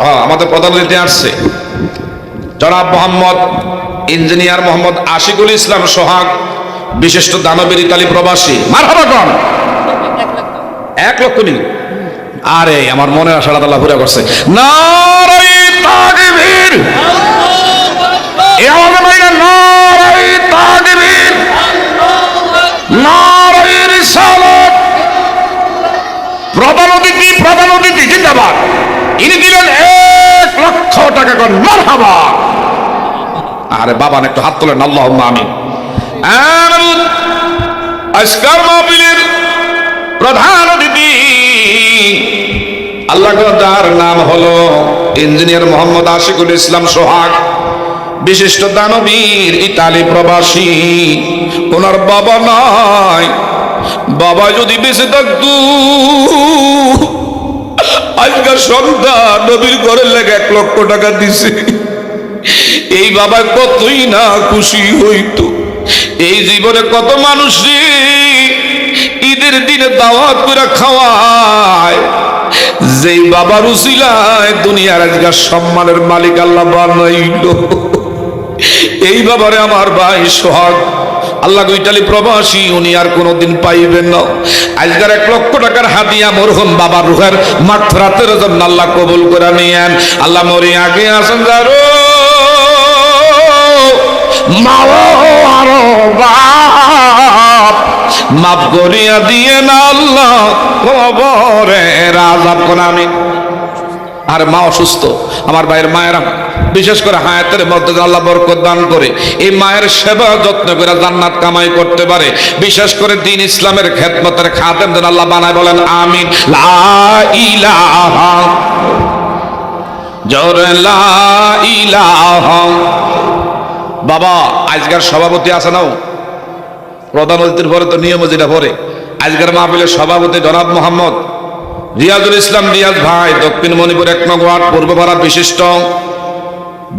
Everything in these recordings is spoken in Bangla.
হ্যাঁ, আমাদের প্রধান আসছে। জনাব মোহাম্মদ ইঞ্জিনিয়ার মোহাম্মদ আশিকুল ইসলাম সোহাগ বিশিষ্ট দানবীর ইতালি প্রবাসী। মারহাবা কন। এক লক্ষ নি আরে আমার মনের আশা আল্লাহ পুরা করছে। প্রধান অতিথি প্রধান অতিথি জিন্দাবাদ। ইনি দিলেন এক লক্ষ টাকা করে মারহাবা আরে বাবা একটু হাত তোলেন আল্লাহ আমিন। আজকাল মাহফিলের প্রধান অতিথি আল্লাহ যার নাম হলো ইঞ্জিনিয়ার মোহাম্মদ আশিকুল ইসলাম সোহাগ, বিশিষ্ট দানবীর ইতালি প্রবাসী ওনার বাবা নাই বাবা যদি বেঁচে থাকতো আজকাল সন্তান নবীর ঘরের লেগে এক লক্ষ টাকা দিছে। এই বাবা কতই না খুশি হইতো। এই জীবনে কত মানুষ ঈদের দিনে দাওয়াত করে খাওয়ায়। যেই বাবার উসিলায় দুনিয়ার আজকাল সম্মানের মালিক আল্লাহ বানাইল। এই বাবারে আমার ভাই সোহাগ আল্লাহ ইটালি প্রবাসী, উনি আর কোনোদিন পাইবেন না। আজকের এক লক্ষ টাকার হাতিয়া মরহুম বাবার রুহের মাঠরাতের জন্য আল্লাহ কবুল করে নিয়েন। আল্লাহ মরি আগে আসেন যারো। মাফ করিয়া দিয়ে না আল্লাহ কবরে রাজাব কোন আমি আর মা অসুস্থ, আমার ভাইয়ের মায়েরা বিশেষ করে হায়াতের মধ্যে আল্লাহ বরকত দান করে, এই মায়ের সেবা যত্ন করে জান্নাত কামাই করতে পারে। বিশেষ করে দিন ইসলামের খেদমতের খাতেম যেন আল্লাহ বানায় বলেন, আমিন। বাবা, আজকের সভাপতি আছে নাও? প্রধান অতিথির পরে তো নিয়ম যেটা পরে। আজকের মাহফিলের সভাপতি জনাব মোহাম্মদ রিয়াজুল ইসলাম রিয়াজ ভাই দক্ষিণ মণিপুর এক নং ওয়ার্ড পূর্বপাড়া বিশিষ্ট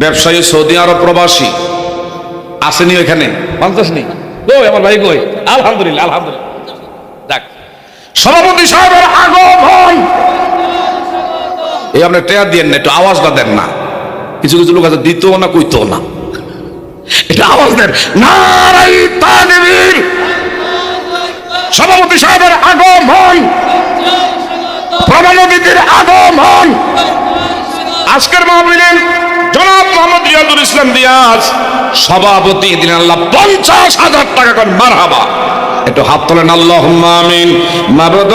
ব্যবসায়ী সৌদি আরব প্রবাসী। আসেনি এখানে নেই। কই আমার ভাই কই? আলহামদুলিল্লাহ আলহামদুলিল্লাহ। সভাপতি সাহেবের আগমন এই আপনি টেয়ার দিয়ে না একটু আওয়াজটা দেন না। কিছু কিছু লোক আছে দিতেও না কইতেও না। এটা আওয়াজ দেন। নারাই সভাপতি সাহেবের আগমন অতিথির আগমন আজকের মাহফিলে জনাব মোহাম্মদ রিয়াদুল ইসলাম দিয়াজ, সভাপতি দিলেন আল্লাহ পঞ্চাশ হাজার টাকা করে মার হাবা একটু হাত তোলেন আল্লাহ আমিন। মারদ।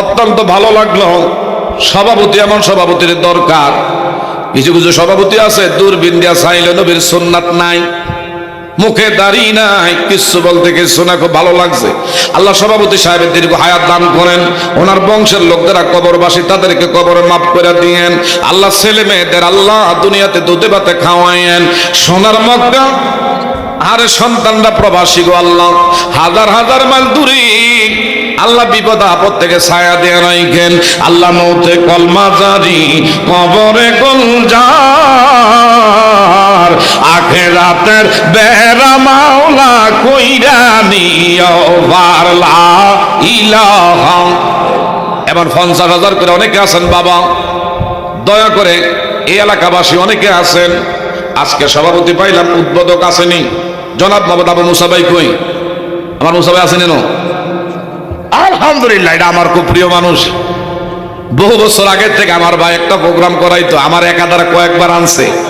অত্যন্ত ভালো লাগল। সভাপতি এমন সভাপতির দরকার। কিছু কিছু সভাপতি আছে, দূরবীন দিয়া চাইলে নবীর সুন্নাত নাই। মুখে দাঁড়িয়ে নাই কিছু বলতে কিছু না, খুব ভালো লাগছে। আল্লাহ সভাপতি সাহেবের দীর্ঘ হায়াত দান করেন। ওনার বংশের লোকদেরা কবরবাসী তাদেরকে কবরে মাফ করে দিয়েন। আল্লাহ ছেলে মেয়েদের আল্লাহ দুনিয়াতে দুধে ভাতে খাওয়াইয়েন। সোনার মক্কা, আরে সন্তানরা প্রবাসী গো আল্লাহ। হাজার হাজার মাইল দূরে, আল্লাহ বিপদ আপদ থেকে ছায়া দিয়ে রাইখেন। আল্লাহ মৌতে কলমা জারি, কবরে গুলজার আখেরাতের বেড়া মাওলা কইরা নিও বারলা ইলাহা। এবার পঞ্চাশ হাজার করে অনেকে আছেন, বাবা। দয়া করে এই এলাকাবাসী অনেকে আছেন। আজকে সভাপতি পাইলাম, উদ্বোধক আসেনি। জনাব মোহাম্মদ আবু মুসাবাই কই? আমার মুসাবাই আসেনি না? আলহামদুলিল্লাহ, এটা আমার খুব প্রিয় মানুষ। বহু বছর আগের থেকে আমার ভাই একটা প্রোগ্রাম করাইতো, আমার একাধারে কয়েকবার আনছে।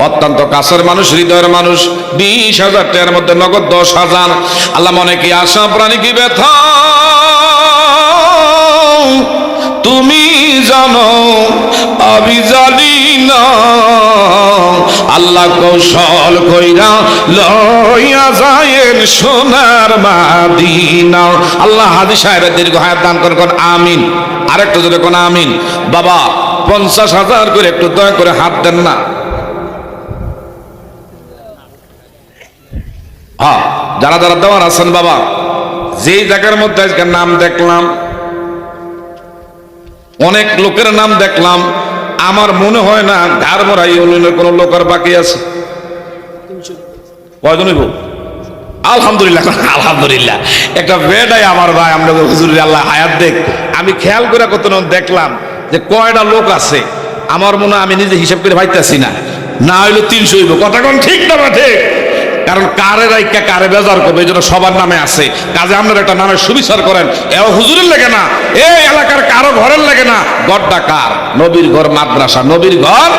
অত্যন্ত কাছের মানুষ, হৃদয়ের মানুষ, বিশ হাজার টাকার মধ্যে নগদ দশ হাজার। আল্লাহ মনে কি আশা, প্রাণী কি ব্যথা? তুমি জানো, আমি জানি না। আল্লাহ কৌশল কইরা লইয়া যায়েন সোনার মাদিনা। আল্লাহ হাদি সাহেবের দীর্ঘ হায়াত দান করে কোন আমিন। আরেকটু যদি কোন, আমিন। বাবা, পঞ্চাশ হাজার করে একটু দয়া করে হাত দেন না। হ্যাঁ যারা যারা দেওয়ার আছেন বাবা, যেই জায়গার মধ্যে আজকে নাম দেখলাম, অনেক লোকের নাম দেখলাম, আমার মনে হয় না ঘাড়মরা ইউনিয়নের কোনো লোকের বাকি আছে। কয়জন হইব আলহামদুলিল্লাহ আলহামদুলিল্লাহ। একটা বেডাই আমার ভাই, আমরা হুজুরের আল্লাহ, হায়াত দেখ। আমি খেয়াল করে কত দেখলাম যে কয়টা লোক আছে। আমার মনে আমি নিজে হিসাব করে ভাইতেছি না। না হইল তিনশো হইব। কথা কোন ঠিক না ঠিক? কারণ কারে রাইকা কারে বেজার করবে, এই জন্য সবার নামে আছে। কাজে আপনারা একটা নামে সুবিচার করেন। এ হুজুরের লাগে না, এ এলাকার কারও ঘরের লাগে না। গড়টা কার? নবীর ঘর, মাদ্রাসা। নবীর ঘর,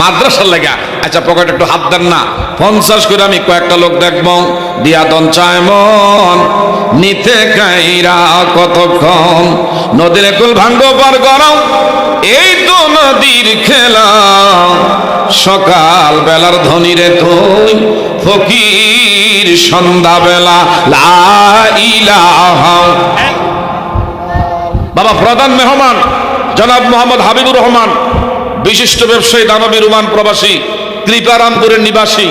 মাদ্রাসার লেগা। আচ্ছা পকেট একটু হাত দেন না। পঞ্চাশ করে আমি কয়েকটা লোক দেখব। দিয়া দন চায় মন। নিতে কাইরা কতক্ষণ? নদীর কুল ভাঙ্গ পার গরম, এই তো নদীর খেলা। সকাল বেলার ধনীরে তুই, ফকির সন্ধ্যা বেলা লা ইলাহা। বাবা, প্রধান মেহমান, জনাব মোহাম্মদ হাবিবুর রহমান, বিশিষ্ট ব্যবসায়ী দানবী রুমান প্রবাসী, কৃপারামপুরের নিবাসী।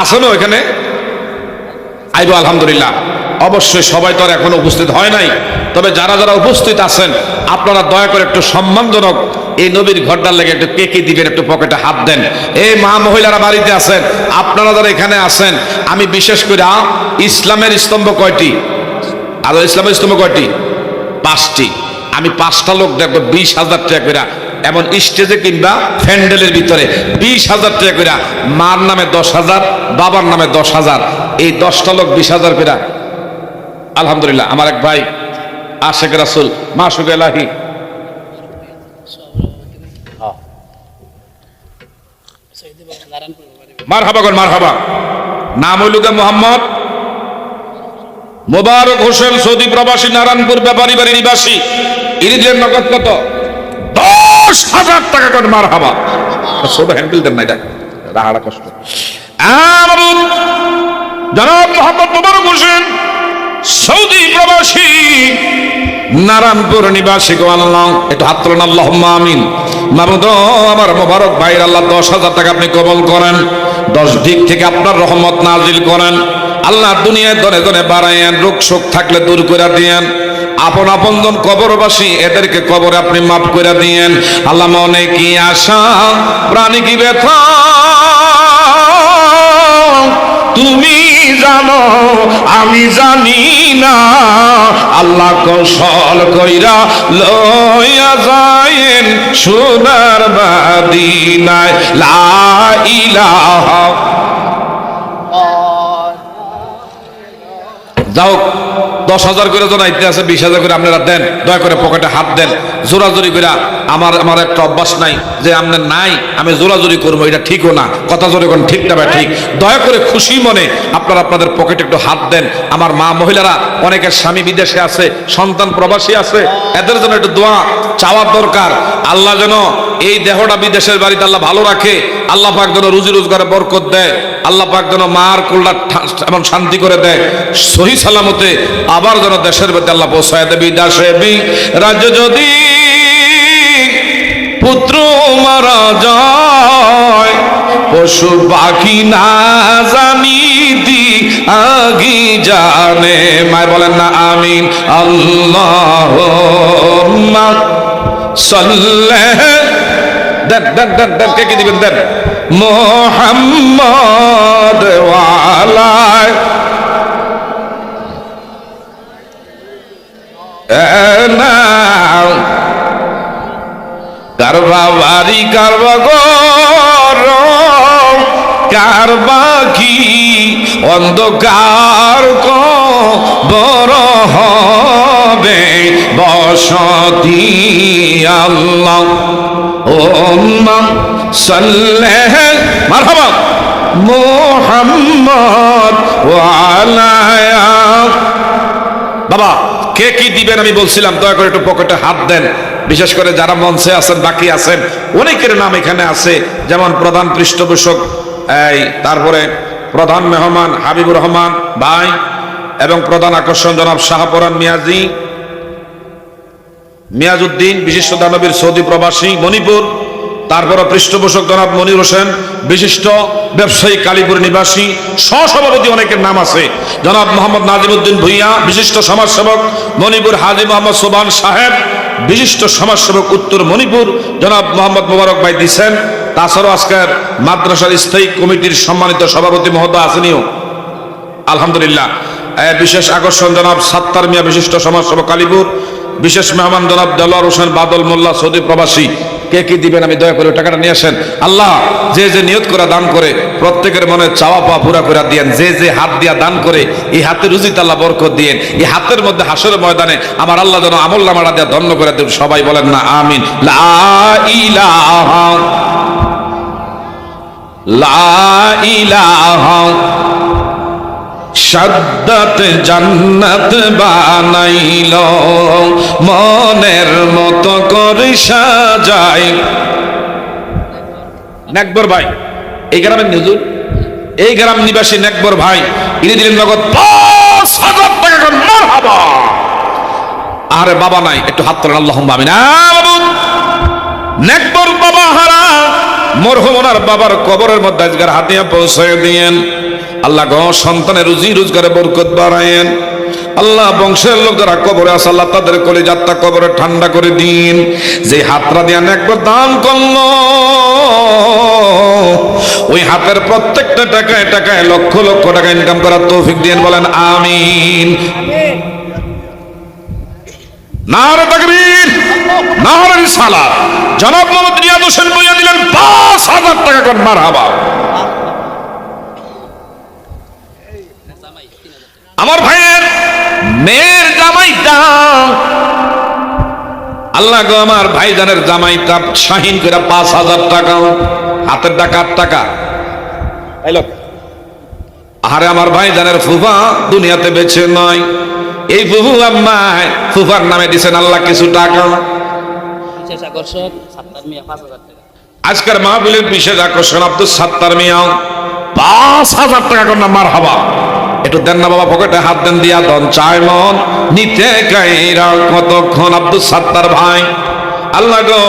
আসেনও এখানে? আইব, আলহামদুলিল্লাহ। অবশ্যই সবাই তো আর এখনও উপস্থিত হয় নাই। তবে যারা যারা উপস্থিত আছেন, আপনারা দয়া করে একটু সম্মানজনক এই নবীর ঘরটার লেগে একটু কেকে দিবেন, একটু পকেটে হাত দেন। এই মা মহিলারা বাড়িতে আছেন, আপনারা যারা এখানে আছেন, আমি বিশেষ করে ইসলামের স্তম্ভ কয়টি? আর ইসলামের স্তম্ভ কয়টি? পাঁচটি। আমি পাঁচটা লোক দেখব, বিশ হাজার টাকা করে এমন স্টেজে কিংবা প্যান্ডেলের ভিতরে। বিশ হাজার টাকা করে মার নামে দশ হাজার, বাবার নামে দশ হাজার। এই দশটা লোক বিশ হাজার করে আলহামদুলিল্লাহ, আমার এক ভাই আশেখ রাসুল মাসুক এলাহি। মার হাবা কর মার হাবা নাম হইলুকে মোহাম্মদ মোবারক হোসেন সৌদি প্রবাসী, নারায়ণপুর ব্যাপারী বাড়ি নিবাসী। ইরিদের নগদ কত? দশ হাজার টাকা করে মার হাবা সৌদ হ্যান্ডেল দেন না এটা রাহাড়া কষ্ট। জনাব মোহাম্মদ মোবারক হোসেন সৌদি প্রবাসী, নারায়ণপুর নিবাসী গো আল্লাহ, একটু হাত তোলেন আল্লাহ আমিন। আমার মোবারক ভাইয়ের আল্লাহ দশ হাজার টাকা আপনি কবল করেন, দশ দিক থেকে আপনার রহমত নাজিল করেন। আল্লাহ দুনিয়ায় দরে দরে বাড়াইয়েন, রোগ শোক থাকলে দূর করে দিয়েন। আপন আপনজন কবরবাসী, এদেরকে কবরে আপনি মাফ করে দিয়েন। আল্লাহ মনে কি আশা? প্রাণী কি ব্যথা? তুমি জানো আমি জানি না। আল্লাহ কৌশল কইরা লইয়া যায়েন সোনার বাদিনায়। লা ইলাহা। যাও। দশ হাজার করে জন আইতে আছে, বিশ হাজার করে আপনারা দেন। দয়া করে পকেটে হাত দেন। জোরাজুরি করে আমার আমার একটা অভ্যাস নাই যে আপনার নাই, আমি জোরাজুরি করব, এটা ঠিকও না। কথা জোরে কোন ঠিক না ঠিক। দয়া করে খুশি মনে আপনারা আপনাদের পকেটে একটু হাত দেন। আমার মা মহিলারা, অনেকের স্বামী বিদেশে আছে, সন্তান প্রবাসী আছে, এদের জন্য একটু দোয়া চাওয়ার দরকার। আল্লাহ যেন এই দেহটা বিদেশের বাড়িতে আল্লাহ ভালো রাখে। আল্লাহ পাক যেন রুজি রোজগারে বরকত দেয়। আল্লাহ পাক যেন মার কোল্লা এবং শান্তি করে দেয়। সহি সালামতে আবার যেন দেশের মধ্যে আল্লাহ পৌঁছায় দেবি, দাসে বি রাজ্য যদি পুত্র মারা যায়, পশু পাখি না জানি দি, আগি জানে। মায় বলেন না, আমিন। আল্লাহ দেন দেন দেন দেন, কে কি দিবেন? দেন। মোহাম্মদ ওয়ালায় নাও কারবা বাড়ি অন্ধকার বড় হবে বসতি আল্লাহ। ওম্মা সাল্লাহ মারহাবা। মোহাম্মদ ওয়ালায়া বাবা। কে কি দিবেন আমি বলছিলাম, দয়া করে একটু পকেটে হাত দেন। বিশেষ করে যারা মঞ্চে আছেন, বাকি আছেন, অনেকের নাম এখানে আছে। যেমন প্রধান পৃষ্ঠপোষক, এই, তারপরে প্রধান মেহমান হাবিবুর রহমান ভাই, এবং প্রধান আকর্ষণ জনাব শাহপরান মিয়াজি মিয়াজউদ্দিন বিশিষ্ট দানবীর সৌদি প্রবাসী, মণিপুর তারপর পৃষ্ঠপোষক জনাব মনির হোসেন, বিশিষ্ট ব্যবসায়ী কালীপুর নিবাসী, সহসভাপতি অনেকের নাম আছে। জনাব মোহাম্মদ নাজিমুদ্দিন ভুইয়া, বিশিষ্ট সমাজসেবক, মণিপুর হাজি মোহাম্মদ সোবান সাহেব, বিশিষ্ট সমাজসেবক উত্তর মণিপুর, জনাব মোহাম্মদ মোবারক ভাই দিচ্ছেন তাছাড়াও আজকের মাদ্রাসার স্থায়ী কমিটির সম্মানিত সভাপতি মহোদয় আসেনিও আলহামদুলিল্লাহ। বিশেষ আকর্ষণ জনাব সাত্তার মিয়া, বিশিষ্ট সমাজসেবক কালীপুর বিশেষ মেহমান জনাব দেলোয়ার হোসেন বাদল মোল্লা, সৌদি প্রবাসী। কে কি দিবেন আমি দয়া করে টাকাটা নিয়ে আসেন। আল্লাহ যে যে নিয়ত করে দান করে, প্রত্যেকের মনে চাওয়া পাওয়া পুরা করে দিয়েন। যে যে হাত দিয়া দান করে, এই হাতে রুজিত আল্লাহ বরকত দিয়েন। এই হাতের মধ্যে হাসের ময়দানে আমার আল্লাহ যেন আমল নামাটা দিয়ে ধন্য করে দেন। সবাই বলেন না, আমিন। লা ইলাহা। সাদ্দাত জান্নাত বানাইল। মনের মতো করে সাজাই। নেকবর ভাই, এই গ্রামের নিজুর? এই গ্রাম নিবাসী নেকবর ভাই, ইনি দিলেন নগদ পাঁচ হাজার টাকা মারহাবা। আরে বাবা নাই, একটু হাত তোলেন আল্লাহ আমিন। বাবু। নেকবর বাবা হারা, মরহুম ওনার বাবার কবরের মধ্যে আজকের হাতিয়া পৌঁছে দিয়েন। আল্লাহ গ, সন্তানের রুজি রোজগারে বরকত বাড়ায়েন। আল্লাহ বংশের লোক যারা কবরে আছে, আল্লাহ তাদের কলে যাত্রা কবরে ঠান্ডা করে দিন। যে হাতরা দিয়ে একবার দান করল, ওই হাতের প্রত্যেকটা টাকায় টাকায় লক্ষ লক্ষ টাকা ইনকাম করার তৌফিক দিন বলেন আমিন। নারে তাকবীর নারে রিসালাত। জনাব মোহাম্মদ রিয়াদ হোসেন বইয়া দিলেন পাঁচ হাজার টাকা করে মারহাবা। আমার ভাইয়ের মেয়ের জামাইটা। আল্লাহ গো আমার ভাইজানের জামাইটা শাহিন করে পাঁচ হাজার টাকা হাতের টাকা আট টাকা। আরে আমার ভাইজানের ফুফা দুনিয়াতে বেছে নয় এই ফুফু আম্মায় ফুফার নামে দিছেন আল্লাহ কিছু টাকা। বিশেষ সাত্তার মিয়া পাঁচ হাজার টাকা। আজকের মাহবিলের বিশেষ আকর্ষণ আব্দুল সাত্তার মিয়াও পাঁচ হাজার টাকা করে মার হবা একটু দেন না বাবা পকেটে হাত দেন দিয়া, দন চায় মন। নিতে কাইরা কতক্ষণ আব্দুল সাত্তার ভাই। আল্লাহ গো,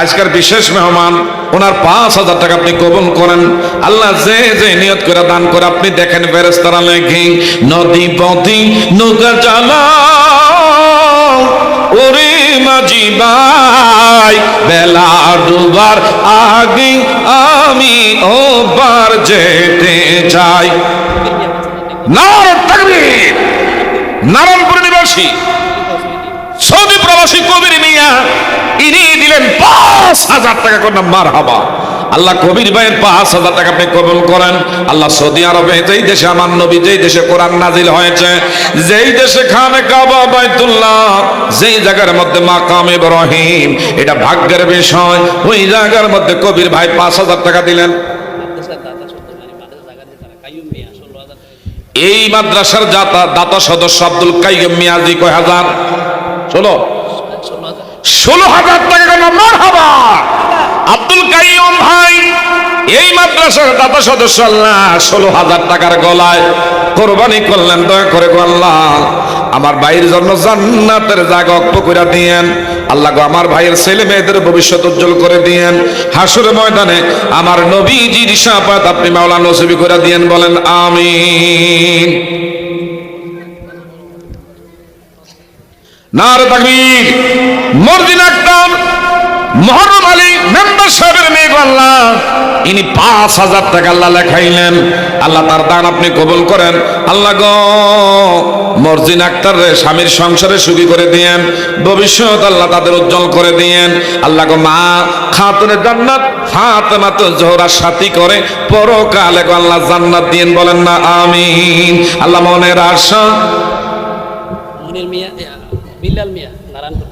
আজকের বিশেষ মেহমান, ওনার পাঁচ হাজার টাকা আপনি কবুল করেন। আল্লাহ যে যে নিয়ত করে দান করে, আপনি দেখেন ফেরেস্তারা লেখি নদী পথি নৌকা চালা। ওরে মাঝি বেলা ডুবার আগে আমি ওবার যেতে চাই। নারায়ণপুর নিবাসী, সৌদি প্রবাসী কবির মিয়া, ইনি দিলেন পাঁচ হাজার টাকা করে মার হাবা। আল্লাহ কবির ভাইয়ের পাঁচ হাজার টাকা আপনি কবুল করেন। আল্লাহ সৌদি আরবে যেই দেশে আমার নবী, যেই দেশে কোরআন নাজিল হয়েছে, যেই দেশে খানে কাবা, বাইতুল্লাহ, যেই জায়গার মধ্যে মাকাম ইব্রাহিম, এটা ভাগ্যের বিষয়। ওই জায়গার মধ্যে কবির ভাই পাঁচ হাজার টাকা দিলেন। এই মাদ্রাসার যাতা দাতা সদস্য আব্দুল কাইম মিয়াজি কয় হাজার? ষোলো ষোলো হাজার টাকা আব্দুল কাইম ভাই, এই মাদ্রাসার দাতা সদস্য আল্লাহ, ষোলো হাজার টাকার গলায় কোরবানি করলেন, দয়া করে আল্লাহ। আমার ভাইয়ের জন্য জান্নাতের জায়গা অক্ষ করে দিয়েন। আল্লাহ গো, আমার ভাইয়ের ছেলে মেয়েদের ভবিষ্যৎ উজ্জ্বল করে দিয়েন। হাসুর ময়দানে আমার নবীজির শাপাত আপনি মাওলা নসিবি করে দিয়েন, বলেন আমিন। নার তাকবীর। মর্দিন আক্তার মহরম আলী মেম্বার সাহেবের মেয়ে গো আল্লাহ ইনি পাঁচ হাজার টাকা আল্লাহ লেখাইলেন। আল্লাহ তার দান আপনি কবুল করেন। আল্লাহ গো মর্জিন আক্তার রে স্বামীর সংসারে সুখী করে দিয়েন। ভবিষ্যৎ আল্লাহ তাদের উজ্জ্বল করে দিয়েন। আল্লাহ গো মা খাতুনে জান্নাত ফাতেমা তো জোহরা সাথী করে পরকালে গো আল্লাহ জান্নাত দিয়েন বলেন না আমিন। আল্লাহ মনের আশা। মনির মিয়া বিল্লাল মিয়া নারায়ণপুর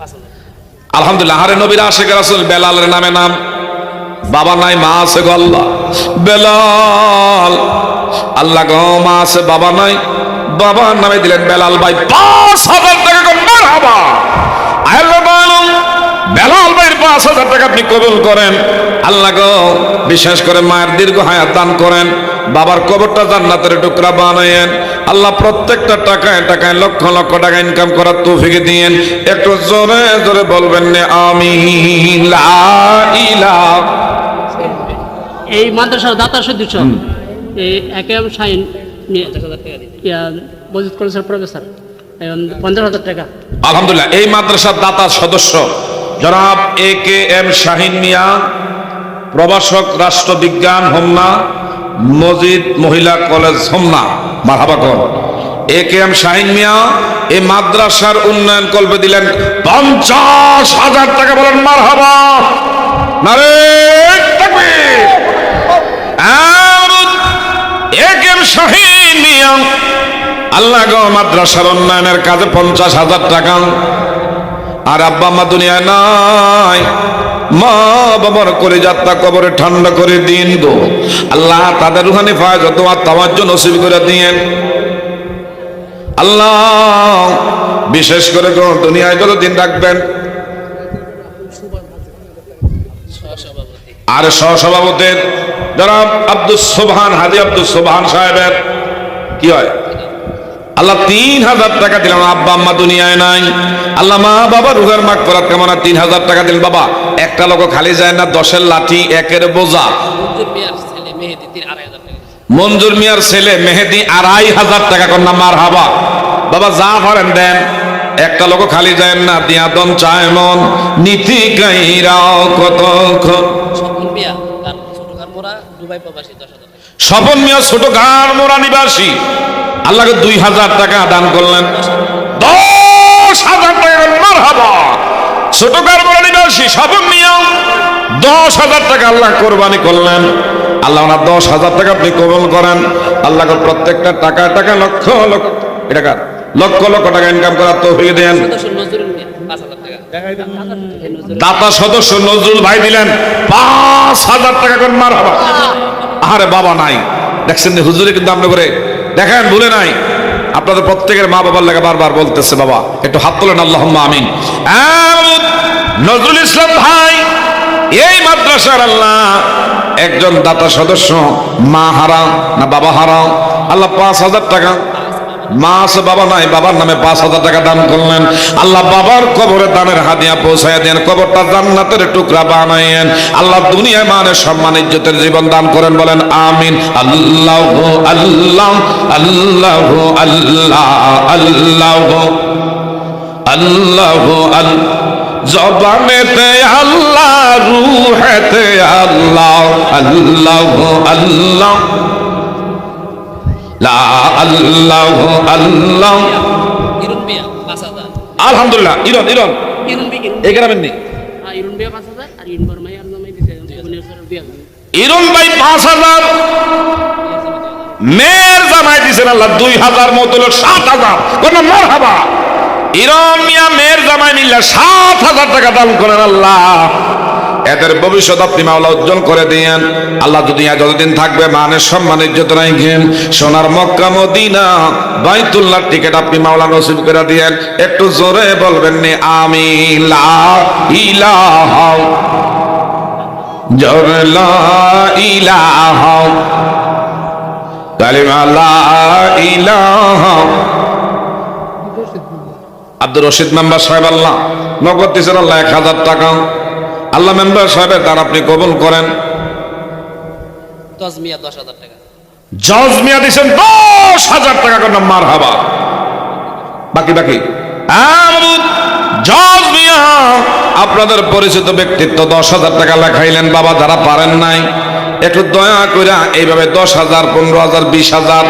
আলহামদুলিল্লাহ হারে নবীর আশেখ রাসুল বেলালের নামে নাম। বাবা নাই, মা আছে গো আল্লাহ। বেলাল, আল্লাহ গো, মা আছে, বাবা নাই। বাবার নামে দিলেন বেলাল ভাই, পাঁচ হাজার টাকা আল্লাহ বলুন বেলাল ভাইয়ের পাঁচ হাজার টাকা আপনি কবুল করেন। আল্লাহ গো, বিশেষ করে মায়ের দীর্ঘ হায়াত দান করেন। বাবার কবরটা জান্নাতের টুকরা বানায়েন। আল্লাহ প্রত্যেকটা টাকায় টাকায় লক্ষ লক্ষ টাকা ইনকাম করার তৌফিকে দিয়েন। একটু জোরে জোরে বলবেন আমি লা ইলাহা এই মাদ্রাসার দাতা সদস্য এই একেম ইয়া মসজিদ কলেজের প্রফেসর। পঞ্চাশ হাজার টাকা। আলহামদুলিল্লাহ এই মাদ্রাসার দাতা সদস্য জনাব এ কে এম শাহিন মিয়া প্রভাষক রাষ্ট্রবিজ্ঞান হোমনা মজিদ মহিলা college Homna. A K M Shahin Mia এই মাদ্রাসার উন্নয়ন কল্পে দিলেন পঞ্চাশ হাজার টাকা বলেন মারহাবা। নারে তাকবীর আমরুদ এ কে এম শাহিন মিয়া আল্লাহ গো, মাদ্রাসার উন্নয়নের কাজে পঞ্চাশ হাজার টাকা। আর আব্বা আম্মা দুনিয়ায় নাই। মা করে যাত্রা কবরে ঠান্ডা করে দিন তাদের করে আল্লাহ, বিশেষ করে দুনিয়ায় রাখবেন সহসভাপতি আর সহসভাপতির জনাব আব্দুল সোবহান হাজি আব্দুল সোবহান সাহেবের কি হয়? আল্লাহ তিন হাজার টাকা দিলাম আব্বা আম্মা দুনিয়ায় নাই। আল্লাহ মা বাবা রুহের মাগ করার কেমন তিন হাজার টাকা দিলেন। বাবা একটা লোক খালি যায় না দশের লাঠি একের বোঝা। মঞ্জুর মিয়ার ছেলে মেহেদি আড়াই হাজার টাকা কন্যা মার হাবা। বাবা যা পারেন দেন। একটা লোক খালি যায় না দিয়া দন চায় মন। নীতি গাইরাও স্বপন মিয়া তার ছোট ঘর মোড়া দুবাই প্রবাসী দশ হাজার স্বপন মিয়া ছোট গান মোরা নিবাসী। আল্লাহকে দুই হাজার টাকা দান করলেন। দশ হাজার টাকা। মার হাবা ছোট গান মোরা নিবাসী স্বপন মিয়া দশ হাজার টাকা আল্লাহ কোরবানি করলেন। আল্লাহ ওনার দশ হাজার টাকা আপনি কবল করেন। আল্লাহকে প্রত্যেকটা টাকা টাকা লক্ষ লক্ষ এটা কার? লক্ষ লক্ষ টাকা ইনকাম করার তো হয়ে দেন দাতা সদস্য নজরুল ভাই দিলেন, পাঁচ হাজার টাকা করে মার হবা আরে বাবা নাই। দেখছেন হুজুরে কিন্তু আপনি করে দেখেন, ভুলে নাই। আপনাদের প্রত্যেকের মা বাবার লাগে বারবার বলতেছে বাবা, একটু হাত তোলেন আল্লাহ আমিন। নজরুল ইসলাম ভাই, এই মাদ্রাসার আল্লাহ একজন দাতা সদস্য, মা হারাম না বাবা হারাম? আল্লাহ পাঁচ হাজার টাকা মা আছে, বাবা নাই, বাবার নামে পাঁচ হাজার টাকা দান করলেন। আল্লাহ বাবার কবরে দানের হাদিয়া পৌঁছায় দেন, কবরটা জান্নাতের টুকরা বানাইয়েন। আল্লাহ দুনিয়ায় মানের সম্মান, ইজ্জতের জীবন দান করেন, বলেন, আমিন। আল্লাহ আল্লাহ আল্লাহ আল্লাহ আল্লাহ আল্লাহ আল, জবানেতে আল্লাহ, রুহেতে আল্লাহ আল্লাহ আল্লাহ। লা আল্লাহ আল্লাহ। আলহামদুলিল্লাহ ভাই পাঁচ হাজার। মেয়ের জামাই দিছেন আল্লাহ, দুই হাজার মতো হলো সাত হাজার। কোন ইরন মেয়ের জামাই মিল্লা সাত হাজার টাকা দান করেন আল্লাহ। এদের ভবিষ্যৎ আপনি মাওলা উজ্জ্বল করে দিয়েন। আল্লাহ দুনিয়া যতদিন থাকবে মানের সম্মান, ইজ্জত রাখেন। সোনার মক্কা, মদিনা বাইতুল্লাহ টিকিট আপনি মাওলা নসিব করে দিয়েন। একটু জোরে বলবেন নি আমি লা ইলাহা। জোরে লা ইলাহা। কালিমা লা ইলাহা। আব্দুর রশিদ মেম্বার সাহেব আল্লাহ, নগদ দিয়েছেন আল্লাহ এক হাজার টাকা। আল্লাহ মেম্বার সাহেবের তার আপনি কবুল করেন। দশ হাজার টাকা। জজ মিয়া দিয়েছেন দশ হাজার টাকা করে মার হাবা বাকি বাকি। মিয়া আপনাদের পরিচিত ব্যক্তিত্ব দশ হাজার টাকা লেখাইলেন বাবা যারা পারেন নাই একটু দয়া করে এইভাবে দশ হাজার পনেরো হাজার বিশ হাজার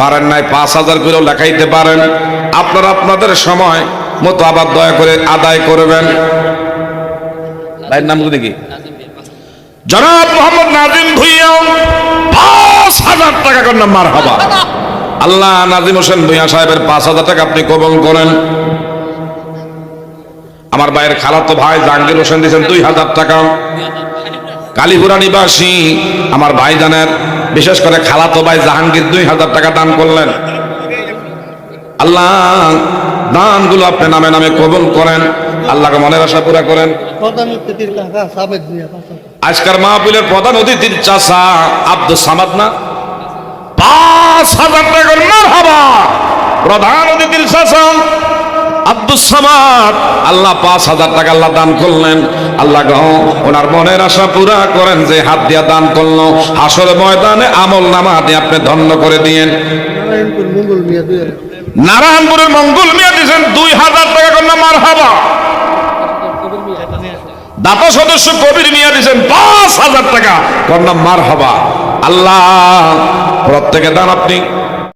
পারেন নাই পাঁচ হাজার করেও লেখাইতে পারেন। আপনারা আপনাদের সময় মতো আবার দয়া করে আদায় করবেন। ভাইয়ের নাম দেখি জনাব মোহাম্মদ নাজিম ভুইয়া, পাঁচ হাজার টাকা করে মার হবা আল্লাহ নাজিম হোসেন ভুইয়া সাহেবের পাঁচ হাজার টাকা আপনি কবল করেন। আমার ভাইয়ের খালাতো ভাই জাহাঙ্গীর হোসেন দিয়েছেন দুই হাজার টাকা। কালীপুরা নিবাসী আমার ভাই জানের বিশেষ করে খালাতো ভাই জাহাঙ্গীর দুই হাজার টাকা দান করলেন। আল্লাহ দানগুলো আপনি নামে নামে কবল করেন। আল্লাহকে মনের আশা পুরা করেন। আজকের মাহফিলের প্রধান অতিথির চাষা আব্দুল সামাদ না? পাঁচ হাজার টাকা মার হাবা প্রধান অতিথির শাসন আব্দুল সামাদ। আল্লাহ পাঁচ হাজার টাকা আল্লাহ দান করলেন। আল্লাহ গো ওনার মনের আশা পুরা করেন যে হাত দিয়া দান করল। হাসর ময়দানে আমল নামা দিয়ে আপনি ধন্য করে দিয়েন। নারায়ণপুরের মঙ্গল মিয়া দিয়েছেন দুই হাজার টাকা কন্যা মার হাবা দাতা সদস্য কবির নিয়ে দিয়েছেন পাঁচ হাজার টাকা। কন্যা মার হবা আল্লাহ প্রত্যেকে দান আপনি